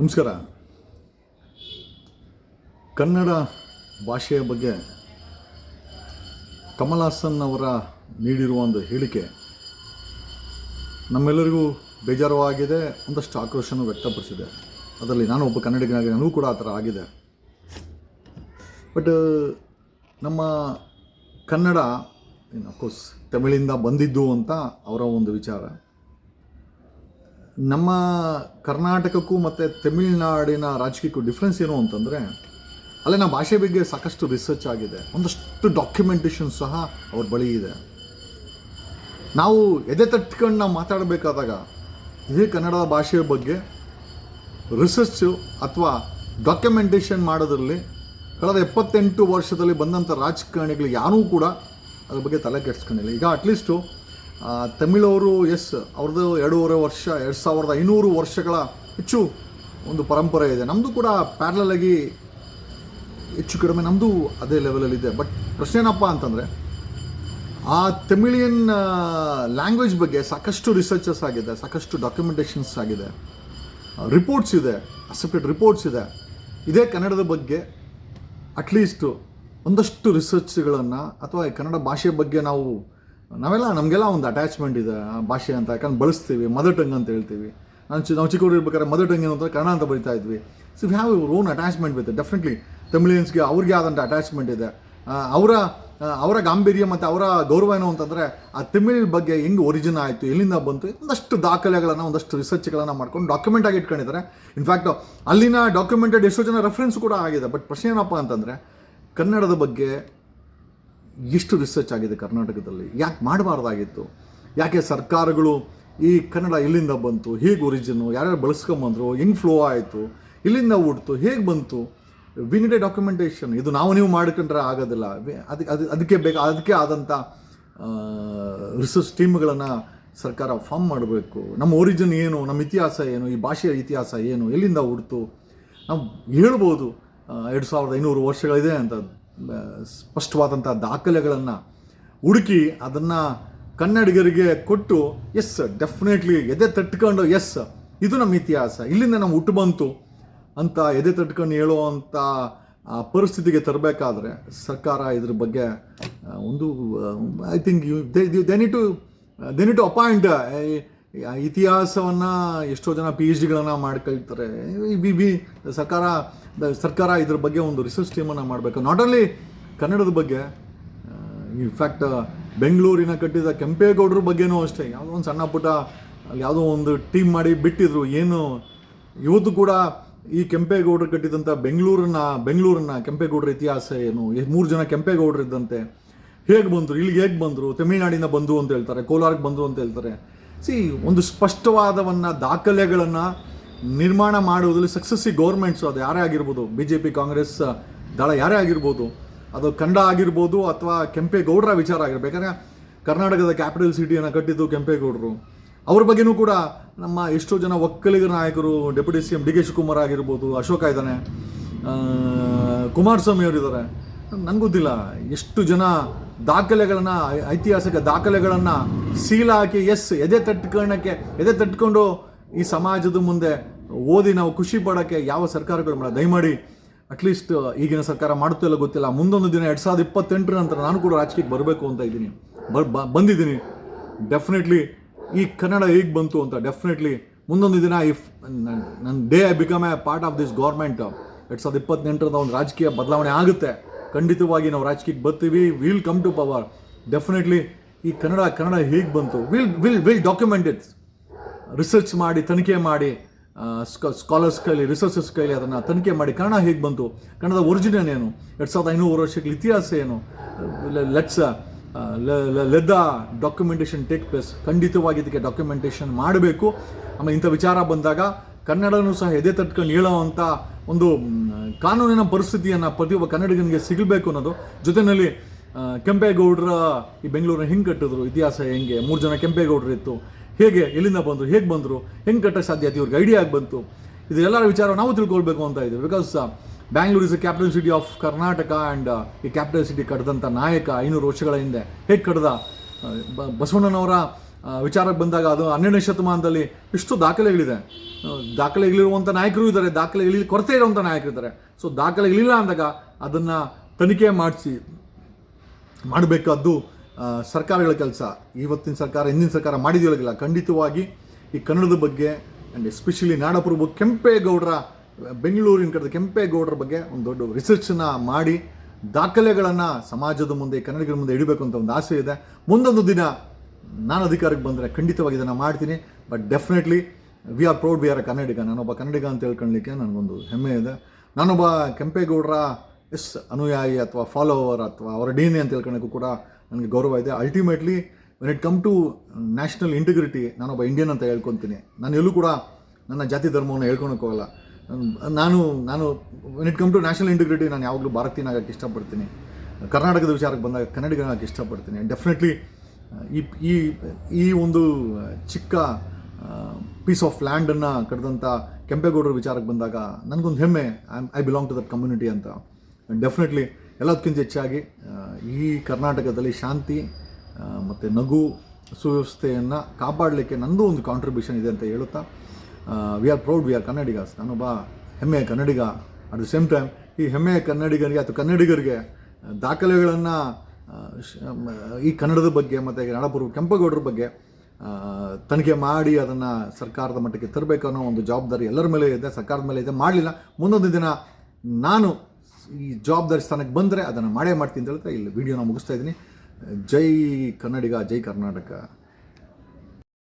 ನಮಸ್ಕಾರ. ಕನ್ನಡ ಭಾಷೆಯ ಬಗ್ಗೆ ಕಮಲಾಸನ್ ಅವರ ನೀಡಿರುವ ಒಂದು ಹೇಳಿಕೆ ನಮ್ಮೆಲ್ಲರಿಗೂ ಬೇಜಾರು ಆಗಿದೆ ಒಂದಷ್ಟು ಆಕ್ರೋಶನೂ ವ್ಯಕ್ತಪಡಿಸಿದೆ. ಅದರಲ್ಲಿ ನಾನು ಒಬ್ಬ ಕನ್ನಡಿಗನಾಗಿ, ನನಗೂ ಕೂಡ ಆ ಥರ ಆಗಿದೆ. ಬಟ್ ನಮ್ಮ ಕನ್ನಡ ಅಫ್ಕೋರ್ಸ್ ತಮಿಳಿಂದ ಬಂದಿದ್ದು ಅಂತ ಅವರ ಒಂದು ವಿಚಾರ. ನಮ್ಮ ಕರ್ನಾಟಕಕ್ಕೂ ಮತ್ತು ತಮಿಳುನಾಡಿನ ರಾಜಕೀಯಕ್ಕೂ ಡಿಫ್ರೆನ್ಸ್ ಏನು ಅಂತಂದರೆ ಅಲ್ಲಿನ ಭಾಷೆ ಬಗ್ಗೆ ಸಾಕಷ್ಟು ರಿಸರ್ಚ್ ಆಗಿದೆ. ಒಂದಷ್ಟು ಡಾಕ್ಯುಮೆಂಟೇಷನ್ ಸಹ ಅವ್ರ ಬಳಿ ಇದೆ. ನಾವು ಎದೆ ತಟ್ಕೊಂಡು ನಾವು ಮಾತಾಡಬೇಕಾದಾಗ, ಇದೇ ಕನ್ನಡದ ಭಾಷೆಯ ಬಗ್ಗೆ ರಿಸರ್ಚು ಅಥವಾ ಡಾಕ್ಯುಮೆಂಟೇಷನ್ ಮಾಡೋದ್ರಲ್ಲಿ ಕಳೆದ ಎಪ್ಪತ್ತೆಂಟು ವರ್ಷದಲ್ಲಿ ಬಂದಂಥ ರಾಜಕಾರಣಿಗಳು ಯಾರೂ ಕೂಡ ಅದ್ರ ಬಗ್ಗೆ ತಲೆ ಕೆಡಿಸ್ಕೊಂಡಿಲ್ಲ. ಈಗ ಅಟ್ಲೀಸ್ಟು ತಮಿಳವರು, ಎಸ್ ಅವ್ರದ್ದು ಎರಡೂವರೆ ವರ್ಷ, ಎರಡು ಸಾವಿರದ ಐನೂರು ವರ್ಷಗಳ ಹೆಚ್ಚು ಒಂದು ಪರಂಪರೆ ಇದೆ. ನಮ್ಮದು ಕೂಡ ಪ್ಯಾರಲಲ್ ಆಗಿ ಹೆಚ್ಚು ಕಡಿಮೆ ನಮ್ಮದು ಅದೇ ಲೆವೆಲಲ್ಲಿದೆ ಬಟ್ ಪ್ರಶ್ನೆ ಏನಪ್ಪ ಅಂತಂದರೆ, ಆ ತಮಿಳಿಯನ್ ಲ್ಯಾಂಗ್ವೇಜ್ ಬಗ್ಗೆ ಸಾಕಷ್ಟು ರಿಸರ್ಚಸ್ ಆಗಿದೆ, ಸಾಕಷ್ಟು ಡಾಕ್ಯುಮೆಂಟೇಷನ್ಸ್ ಆಗಿದೆ ರಿಪೋರ್ಟ್ಸ್ ಇದೆ ಅಕ್ಸೆಪ್ಟೆಡ್ ರಿಪೋರ್ಟ್ಸ್ ಇದೆ. ಇದೇ ಕನ್ನಡದ ಬಗ್ಗೆ ಅಟ್ಲೀಸ್ಟು ಒಂದಷ್ಟು ರಿಸರ್ಚ್ಗಳನ್ನು ಅಥವಾ ಕನ್ನಡ ಭಾಷೆ ಬಗ್ಗೆ ನಾವು ನಾವೆಲ್ಲ, ನಮಗೆಲ್ಲ ಒಂದು ಅಟ್ಯಾಚ್ಮೆಂಟ್ ಇದೆ, ಆ ಭಾಷೆ ಅಂತ ಯಾಕಂದ್ರೆ ಬಳಸ್ತೀವಿ ಮದರ್ ಟಂಗ್ ಅಂತ ಹೇಳ್ತೀವಿ. ನಾನು ಚಿ, ನಾವು ಚಿಕ್ಕವರು ಇರ್ಬೇಕಾದ್ರೆ ಮದರ್ ಟಂಗ್ ಏನು ಅಂತ ಕನ್ನಡ ಅಂತ ಬರಿತಾ ಇದ್ವಿ. So we have your own attachment with definitely ತಮಿಳಿಯನ್ಸ್ಗೆ ಅವ್ರಿಗೆ ಆದಂಥ ಅಟ್ಯಾಚ್ಮೆಂಟ್ ಇದೆ. ಅವರ ಅವರ ಗಾಂಭೀರ್ಯ ಮತ್ತು ಅವರ ಗೌರವ ಏನು ಅಂತಂದರೆ, ಆ ತಮಿಳ್ ಬಗ್ಗೆ ಹೆಂಗೆ ಒರಿಜಿನ್ ಆಯಿತು, ಎಲ್ಲಿಂದ ಬಂತು ಒಂದಷ್ಟು ದಾಖಲೆಗಳನ್ನು, ಒಂದಷ್ಟು ರಿಸರ್ಚ್ಗಳನ್ನು ಮಾಡ್ಕೊಂಡು ಡಾಕ್ಯುಮೆಂಟ್ ಆಗಿ ಇಟ್ಕೊಂಡಿದ್ದಾರೆ. ಇನ್ಫ್ಯಾಕ್ಟ್ ಅಲ್ಲಿನ ಡಾಕ್ಯುಮೆಂಟೆಡ್ ಎಷ್ಟೋ ಜನ ರೆಫರೆನ್ಸ್ ಕೂಡ ಆಗಿದೆ. ಬಟ್ ಪ್ರಶ್ನೆ ಏನಪ್ಪ ಅಂತಂದರೆ, ಕನ್ನಡದ ಬಗ್ಗೆ ಎಷ್ಟು ರಿಸರ್ಚ್ ಆಗಿದೆ ಕರ್ನಾಟಕದಲ್ಲಿ. ಯಾಕೆ ಮಾಡಬಾರ್ದಾಗಿತ್ತು? ಯಾಕೆ ಸರ್ಕಾರಗಳು ಈ ಕನ್ನಡ ಇಲ್ಲಿಂದ ಬಂತು? ಹೇಗೆ ಒರಿಜಿನು ಯಾರ್ಯಾರು ಬಳಸ್ಕೊಂಬಂದ್ರು? ಹೆಂಗೆ ಫ್ಲೋ ಆಯಿತು. ಇಲ್ಲಿಂದ ಹುಡ್ತು ಹೇಗೆ ಬಂತು? ವಿನಿಡೆ ಡಾಕ್ಯುಮೆಂಟೇಷನ್ ಇದು ನಾವು ನೀವು ಮಾಡ್ಕೊಂಡ್ರೆ ಆಗೋದಿಲ್ಲ. ಅದಕ್ಕೆ ಅದು, ಅದಕ್ಕೆ ಬೇಕು, ಅದಕ್ಕೆ ಆದಂಥ ರಿಸರ್ಚ್ ಟೀಮ್ಗಳನ್ನು ಸರ್ಕಾರ ಫಾರ್ಮ್ ಮಾಡಬೇಕು. ನಮ್ಮ ಒರಿಜಿನ್ ಏನು? ನಮ್ಮ ಇತಿಹಾಸ ಏನು? ಈ ಭಾಷೆಯ ಇತಿಹಾಸ ಏನು? ಎಲ್ಲಿಂದ ಹುಡ್ತು ನಾವು ಹೇಳ್ಬೋದು. ಎರಡು ಸಾವಿರದ ಐನೂರು ವರ್ಷಗಳಿದೆ ಅಂತ ಸ್ಪಷ್ಟವಾದಂಥ ದಾಖಲೆಗಳನ್ನು ಹುಡುಕಿ ಅದನ್ನು ಕನ್ನಡಿಗರಿಗೆ ಕೊಟ್ಟು ಎಸ್ ಡೆಫಿನೆಟ್ಲಿ ಎದೆ ತಟ್ಕೊಂಡು ಎಸ್ ಇದು ನಮ್ಮ ಇತಿಹಾಸ, ಇಲ್ಲಿಂದ ನಮ್ಮ ಹುಟ್ಟು ಬಂತು ಅಂತ ಎದೆ ತಟ್ಕೊಂಡು ಹೇಳುವಂಥ ಪರಿಸ್ಥಿತಿಗೆ ತರಬೇಕಾದ್ರೆ ಸರ್ಕಾರ ಇದ್ರ ಬಗ್ಗೆ ಒಂದು I think you they need to they to appoint ಇತಿಹಾಸವನ್ನು ಎಷ್ಟೋ ಜನ ಪಿ ಎಚ್ ಡಿಗಳನ್ನು ಮಾಡ್ಕೊಳ್ತಾರೆ. ಬಿ ಬಿ, ಸರ್ಕಾರ ಸರ್ಕಾರ ಇದ್ರ ಬಗ್ಗೆ ಒಂದು ರಿಸರ್ಚ್ ಟೀಮನ್ನು ಮಾಡಬೇಕು. ನಾಟ್ ಓನ್ಲಿ ಕನ್ನಡದ ಬಗ್ಗೆ ಇನ್ಫ್ಯಾಕ್ಟ್ ಬೆಂಗಳೂರಿನ ಕಟ್ಟಿದ ಕೆಂಪೇಗೌಡರ ಬಗ್ಗೆನೂ ಅಷ್ಟೇ. ಯಾವುದೋ ಒಂದು ಸಣ್ಣ ಪುಟ್ಟ, ಯಾವುದೋ ಒಂದು ಟೀಮ್ ಮಾಡಿ ಬಿಟ್ಟಿದ್ರು. ಏನು, ಇವತ್ತು ಕೂಡ ಈ ಕೆಂಪೇಗೌಡರು ಕಟ್ಟಿದಂಥ ಬೆಂಗಳೂರನ್ನ ಬೆಂಗಳೂರನ್ನ ಕೆಂಪೇಗೌಡರ ಇತಿಹಾಸ ಏನು? ಮೂರು ಜನ ಕೆಂಪೇಗೌಡರು ಇದ್ದಂತೆ. ಹೇಗೆ ಬಂದರು? ಇಲ್ಲಿಗೆ ಹೇಗೆ ಬಂದರು? ತಮಿಳ್ನಾಡಿನ ಬಂದು ಅಂತ ಹೇಳ್ತಾರೆ. ಕೋಲಾರಕ್ಕೆ ಬಂದರು ಅಂತ ಹೇಳ್ತಾರೆ. ಸಿ, ಒಂದು ಸ್ಪಷ್ಟವಾದವನ್ನು, ದಾಖಲೆಗಳನ್ನು ನಿರ್ಮಾಣ ಮಾಡುವುದರಲ್ಲಿ ಸಕ್ಸಸ್ಸಿ ಗೌರ್ಮೆಂಟ್ಸು ಅದು ಯಾರೇ ಆಗಿರ್ಬೋದು ಬಿ ಜೆ ಪಿ ಕಾಂಗ್ರೆಸ್ ದಳ ಯಾರೇ ಆಗಿರ್ಬೋದು, ಅದು ಕನ್ನಡ ಆಗಿರ್ಬೋದು ಅಥವಾ ಕೆಂಪೇಗೌಡರ ವಿಚಾರ ಆಗಿರ್ಬೋದು ಯಾಕಂದರೆ ಕರ್ನಾಟಕದ ಕ್ಯಾಪಿಟಲ್ ಸಿಟಿಯನ್ನು ಕಟ್ಟಿದ್ದು ಕೆಂಪೇಗೌಡರು. ಅವ್ರ ಬಗ್ಗೆನೂ ಕೂಡ ನಮ್ಮ ಎಷ್ಟೋ ಜನ ಒಕ್ಕಲಿಗ ನಾಯಕರು deputy C M D K Shivakumar ಆಗಿರ್ಬೋದು, ಅಶೋಕ ಇದ್ದಾನೆ ಕುಮಾರಸ್ವಾಮಿ ಅವರಿದ್ದಾರೆ. ನನಗೊತ್ತಿಲ್ಲ ಗೊತ್ತಿಲ್ಲ, ಎಷ್ಟು ಜನ ದಾಖಲೆಗಳನ್ನು, ಐತಿಹಾಸಿಕ ದಾಖಲೆಗಳನ್ನು ಸೀಲ್ ಹಾಕಿ ಎಸ್, ಎದೆ ತಟ್ಕೊಳ್ಳೋಕ್ಕೆ ಎದೆ ತಟ್ಕೊಂಡು ಈ ಸಮಾಜದ ಮುಂದೆ ಓದಿ ನಾವು ಖುಷಿ ಪಡೋಕ್ಕೆ ಯಾವ ಸರ್ಕಾರಗಳು ಮಾಡ ದಯಮಾಡಿ ಅಟ್ಲೀಸ್ಟ್ ಈಗಿನ ಸರ್ಕಾರ ಮಾಡುತ್ತಿಲ್ಲ ಗೊತ್ತಿಲ್ಲ. ಮುಂದೊಂದು ದಿನ ಎರಡು ಸಾವಿರದ ಇಪ್ಪತ್ತೆಂಟರ ನಂತರ ನಾನು ಕೂಡ ರಾಜಕೀಯಕ್ಕೆ ಬರಬೇಕು ಅಂತ ಇದ್ದೀನಿ. ಬರ್ ಬಂದಿದ್ದೀನಿ. ಡೆಫಿನೆಟ್ಲಿ ಈ ಕನ್ನಡ ಹೇಗೆ ಬಂತು ಅಂತ ಡೆಫಿನೆಟ್ಲಿ ಮುಂದೊಂದು ದಿನ ಇಫ್ ನನ್ನ day I become a part of this government ಎರಡು ಸಾವಿರದ ಇಪ್ಪತ್ತೆಂಟರದ ಒಂದು ರಾಜಕೀಯ ಬದಲಾವಣೆ ಆಗುತ್ತೆ. ಖಂಡಿತವಾಗಿ ನಾವು ರಾಜಕೀಯಕ್ಕೆ ಬರ್ತೀವಿ. Will come to power definitely ಈ ಕನ್ನಡ ಕನ್ನಡ ಹೇಗೆ ಬಂತು? Will will will document it research ಮಾಡಿ, ತನಿಖೆ ಮಾಡಿ ಸ್ಕಾಲರ್ಸ್ ಕೈಲಿ ರಿಸರ್ಚರ್ಸ್ ಕೈಲಿ ಅದನ್ನು ತನಿಖೆ ಮಾಡಿ ಕನ್ನಡ ಹೇಗೆ ಬಂತು? ಕನ್ನಡದ ಒರಿಜಿನಲ್ ಏನು? ಎರಡು ಸಾವಿರದ ಐನೂರು ವರ್ಷಗಳ ಇತಿಹಾಸ ಏನು? Let's let the documentation take place ಖಂಡಿತವಾಗಿ ಇದಕ್ಕೆ ಡಾಕ್ಯುಮೆಂಟೇಷನ್ ಮಾಡಬೇಕು. ಆಮೇಲೆ ಇಂಥ ವಿಚಾರ ಬಂದಾಗ ಕನ್ನಡನೂ ಸಹ ಎದೆ ತಟ್ಕೊಂಡು ಹೇಳೋವಂಥ ಒಂದು ಕಾನೂನಿನ ಪರಿಸ್ಥಿತಿಯನ್ನು ಪ್ರತಿಯೊಬ್ಬ ಕನ್ನಡಿಗನಿಗೆ ಸಿಗಬೇಕು ಅನ್ನೋದು. ಜೊತೆಯಲ್ಲಿ ಕೆಂಪೇಗೌಡರ ಈ ಬೆಂಗಳೂರಿನ ಹೆಂಗೆ ಕಟ್ಟಿದ್ರು? ಇತಿಹಾಸ ಹೆಂಗೆ? ಮೂರು ಜನ ಕೆಂಪೇಗೌಡರು ಇತ್ತು. ಹೇಗೆ ಎಲ್ಲಿಂದ ಬಂದರು? ಹೇಗೆ ಬಂದರು? ಹೆಂಗೆ ಕಟ್ಟಕ್ಕೆ ಸಾಧ್ಯ? ಆಯ್ತು ಇವ್ರಿಗೆ ಐಡಿಯಾ ಆಗಿ ಬಂತು. ಇದು ಎಲ್ಲರ ವಿಚಾರ ನಾವು ತಿಳ್ಕೊಳ್ಬೇಕು ಅಂತ ಇದ್ದೀವಿ. Because Bangalore is a capital city of Karnataka and ಈ ಕ್ಯಾಪಿಟಲ್ ಸಿಟಿ ಕಟ್ಟಿದಂಥ ನಾಯಕ ಐನೂರು ವರ್ಷಗಳ ಹಿಂದೆ ಹೇಗೆ ಕಟ್ಟದ ಬಸವಣ್ಣನವರ ವಿಚಾರಕ್ಕೆ ಬಂದಾಗ ಅದು ಹನ್ನೆರಡನೇ ಶತಮಾನದಲ್ಲಿ ಇಷ್ಟು ದಾಖಲೆಗಳಿದೆ. ದಾಖಲೆ ದಾಖಲೆಗಳಿರುವಂಥ ನಾಯಕರು ಇದ್ದಾರೆ ದಾಖಲೆಗಳಿ ಕೊರತೆ ಇರುವಂಥ ನಾಯಕರು ಇದ್ದಾರೆ. ಸೊ ದಾಖಲೆಗಳಿಲ್ಲ ಅಂದಾಗ ಅದನ್ನು ತನಿಖೆ ಮಾಡಿಸಿ, ಮಾಡಬೇಕಾದ್ದು ಸರ್ಕಾರಗಳ ಕೆಲಸ. ಇವತ್ತಿನ ಸರ್ಕಾರ, ಹಿಂದಿನ ಸರ್ಕಾರ ಮಾಡಿದೆಯೋಗಿಲ್ಲ ಖಂಡಿತವಾಗಿ ಈ ಕನ್ನಡದ ಬಗ್ಗೆ ಆ್ಯಂಡ್ ಎಸ್ಪೆಷಲಿ ನಾಡಪ್ರಭು ಕೆಂಪೇಗೌಡರ, ಬೆಂಗಳೂರಿನ ಕಡೆ ಕೆಂಪೇಗೌಡರ ಬಗ್ಗೆ ಒಂದು ದೊಡ್ಡ ರಿಸರ್ಚನ್ನ ಮಾಡಿ, ದಾಖಲೆಗಳನ್ನು ಸಮಾಜದ ಮುಂದೆ, ಕನ್ನಡಿಗರ ಮುಂದೆ ಇಡಬೇಕು ಅಂತ ಒಂದು ಆಸೆ ಇದೆ. ಮುಂದೊಂದು ದಿನ ನಾನು ಅಧಿಕಾರಕ್ಕೆ ಬಂದರೆ ಖಂಡಿತವಾಗಿ ಇದನ್ನು ಮಾಡ್ತೀನಿ. But definitely we are proud we are Kannadiga ನಾನೊಬ್ಬ ಕನ್ನಡಿಗ ಅಂತ ಹೇಳ್ಕೊಳ್ಳಿಕ್ಕೆ ನನಗೊಂದು ಹೆಮ್ಮೆ ಇದೆ. ನಾನೊಬ್ಬ ಕೆಂಪೇಗೌಡರ ಎಸ್ ಅನುಯಾಯಿ ಅಥವಾ ಫಾಲೋವರ್ ಅಥವಾ ಅವರ ಡಿ ಎನ್ ಎ ಅಂತ ಹೇಳ್ಕೊಳಕ್ಕೂ ಕೂಡ ನನಗೆ ಗೌರವ ಇದೆ. Ultimately when it come to national integrity ನಾನೊಬ್ಬ ಇಂಡಿಯನ್ ಅಂತ ಹೇಳ್ಕೊತೀನಿ. ನಾನು ಎಲ್ಲೂ ಕೂಡ ನನ್ನ ಜಾತಿ ಧರ್ಮವನ್ನು ಹೇಳ್ಕೊಳಕ್ಕೆ ಹೋಗಲ್ಲ ನಾನು ನಾನು when it come to national integrity ನಾನು ಯಾವಾಗಲೂ ಭಾರತೀಯನಾಗಕ್ಕೆ ಇಷ್ಟಪಡ್ತೀನಿ. ಕರ್ನಾಟಕದ ವಿಚಾರಕ್ಕೆ ಬಂದಾಗ ಕನ್ನಡಿಗನಾಗಕ್ಕೆ ಇಷ್ಟಪಡ್ತೀನಿ. ಡೆಫಿನೆಟ್ಲಿ ಈ ಈ ಈ ಒಂದು ಚಿಕ್ಕ ಪೀಸ್ ಆಫ್ ಲ್ಯಾಂಡನ್ನು ಕರೆದಂಥ ಕೆಂಪೇಗೌಡರ ವಿಚಾರಕ್ಕೆ ಬಂದಾಗ ನನಗೊಂದು ಹೆಮ್ಮೆ. I I belong to that community ಅಂತ. ಡೆಫಿನೆಟ್ಲಿ ಎಲ್ಲದಕ್ಕಿಂತ ಹೆಚ್ಚಾಗಿ ಈ ಕರ್ನಾಟಕದಲ್ಲಿ ಶಾಂತಿ ಮತ್ತು ನಗು ಸುವ್ಯವಸ್ಥೆಯನ್ನು ಕಾಪಾಡಲಿಕ್ಕೆ ನಂದು ಒಂದು ಕಾಂಟ್ರಿಬ್ಯೂಷನ್ ಇದೆ ಅಂತ ಹೇಳುತ್ತಾ we are proud we are Kannadigas ನಾನೊಬ್ಬ ಹೆಮ್ಮೆಯ Kannadiga. At the same time ಈ ಹೆಮ್ಮೆಯ ಕನ್ನಡಿಗರಿಗೆ ಅಥವಾ ಕನ್ನಡಿಗರಿಗೆ ದಾಖಲೆಗಳನ್ನು ಈ ಕನ್ನಡದ ಬಗ್ಗೆ ಮತ್ತು ನಾಡಪುರ ಕೆಂಪೇಗೌಡರ ಬಗ್ಗೆ ತನಿಖೆ ಮಾಡಿ ಅದನ್ನು ಸರ್ಕಾರದ ಮಟ್ಟಕ್ಕೆ ತರಬೇಕು ಅನ್ನೋ ಒಂದು ಜವಾಬ್ದಾರಿ ಎಲ್ಲರ ಮೇಲೆ ಇದೆ, ಸರ್ಕಾರದ ಮೇಲೆ ಇದೆ. ಮಾಡಲಿಲ್ಲ. ಮುಂದೊಂದು ದಿನ ನಾನು ಈ ಜವಾಬ್ದಾರಿ ಸ್ಥಾನಕ್ಕೆ ಬಂದರೆ ಅದನ್ನು ಮಾಡೇ ಮಾಡ್ತೀನಿ ಅಂತ ಹೇಳ್ತಾ ಇಲ್ಲಿ ವಿಡಿಯೋನ ಮುಗಿಸ್ತಾ ಇದ್ದೀನಿ. ಜೈ ಕನ್ನಡಿಗ, ಜೈ ಕರ್ನಾಟಕ.